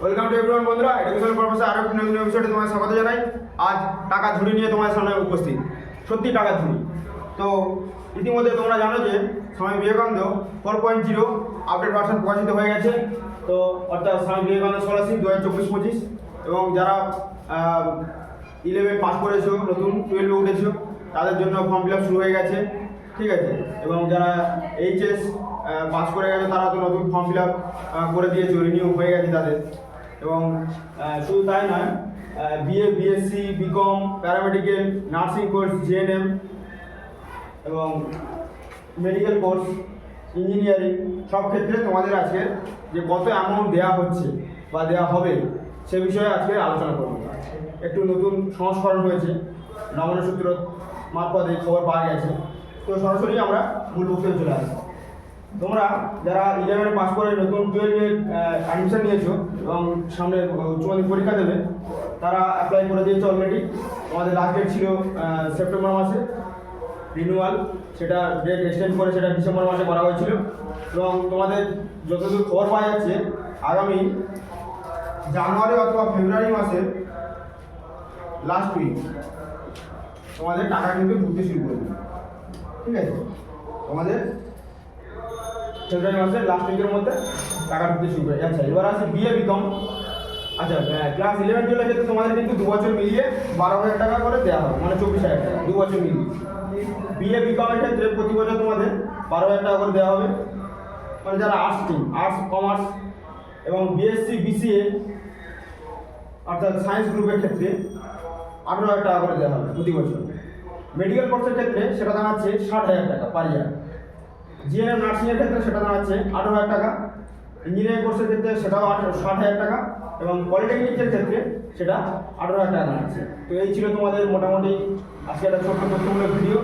Welcome to everyone বন্ধুরা। Education professor আরও একটি নতুন এপিসোডে তোমাদের স্বাগত জানাই। আজ টাকা ঝুড়ি নিয়ে তোমাদের সামনে উপস্থিত। সত্যি টাকা ঝুড়ি। তো ইতিমধ্যে তোমরা জানো যে, Swami Vivekananda four point zero update version প্রকাশিত হয়ে গেছে। তো অর্থাৎ স্বামী বিবেকানন্দ স্কলারশিপ দু হাজার চব্বিশ পঁচিশ এবং যারা ইলেভেন পাস করেছ, নতুন টুয়েলভে উঠেছো, তাদের জন্য ফর্ম ফিল আপ শুরু হয়ে গেছে। ঠিক আছে? এবং যারা এইচএস পাস করে গেছে, তারা তো নতুন ফর্ম ফিল আপ করে দিয়েছে রিনিউ হয়ে গেছে তাদের। এবং শুধু তাই নয় BA BSc BCom paramedical nursing course GNM এবং মেডিকেল কোর্স ইঞ্জিনিয়ারিং সব ক্ষেত্রে তোমাদের আজকে যে কত অ্যামাউন্ট দেওয়া হচ্ছে বা দেওয়া হবে সে বিষয়ে আজকে আলোচনা করব। একটু নতুন সংস্করণ হয়েছে নবন সূত্র মারফত এই খবর পাওয়া গেছে। তো সরাসরি আমরা মূল বক্তব্যে চলে আসব। তোমরা যারা ইলেভেনে পাস করে নতুন টুয়েলভে অ্যাডমিশন নিয়েছো এবং সামনে উচ্চ মাধ্যমিক পরীক্ষা দেবে, তারা অ্যাপ্লাই করে দিয়েছে অলরেডি তোমাদের লাস্ট ডেট ছিল সেপ্টেম্বর মাসে। রিনিউয়াল সেটা ডেট এক্সটেন্ড করে সেটা ডিসেম্বর মাসে করা হয়েছিল। এবং তোমাদের যতদূর খবর পাওয়া যাচ্ছে, আগামী জানুয়ারি অথবা ফেব্রুয়ারি মাসের লাস্ট উইক তোমাদের টাকা কিন্তু ঢুকতে শুরু করবে ঠিক আছে? তোমাদের ফেব্রুয়ারি মাসের লাস্ট উইকের মধ্যে টাকা ঢুকতে শুরু করে। আচ্ছা এবার আছে বিএ বিকম আচ্ছা ক্লাস ইলেভেন টুয়েলভের ক্ষেত্রে তোমাদের কিন্তু দু বছর মিলিয়ে বারো হাজার টাকা করে দেওয়া হবে মানে চব্বিশ হাজার টাকা দু বছর মিলিয়ে বিএ বিকমের ক্ষেত্রে প্রতি বছর তোমাদের বারো হাজার টাকা করে দেওয়া হবে। মানে যারা আর্টস টিম আর্টস কমার্স এবং বিএসসি বিসিএ অর্থাৎ সায়েন্স গ্রুপের ক্ষেত্রে আঠেরো হাজার টাকা করে দেওয়া হবে প্রতি বছর। মেডিকেল কোর্সের ক্ষেত্রে সেটা দাঁড়াচ্ছে ষাট হাজার টাকা পার ইয়ার জিএনএম নার্সিংয়ের ক্ষেত্রে সেটা দাঁড়াচ্ছে আঠারো হাজার টাকা। ইঞ্জিনিয়ারিং কোর্সের ক্ষেত্রে সেটাও আঠারো ষাট হাজার টাকা এবং পলিটেকনিকের ক্ষেত্রে সেটা আঠারো হাজার টাকা দাঁড়াচ্ছে। তো এই ছিল তোমাদের মোটামুটি আজকে একটা ছোট্ট তথ্যমূলক ভিডিও।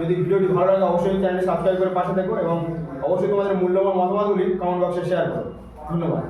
যদি ভিডিওটি ভালো লাগে অবশ্যই চ্যানেল সাবস্ক্রাইব করে পাশে থেকো এবং অবশ্যই তোমাদের মূল্যবান মতামতগুলি কমেন্ট বক্সে শেয়ার করো। ধন্যবাদ।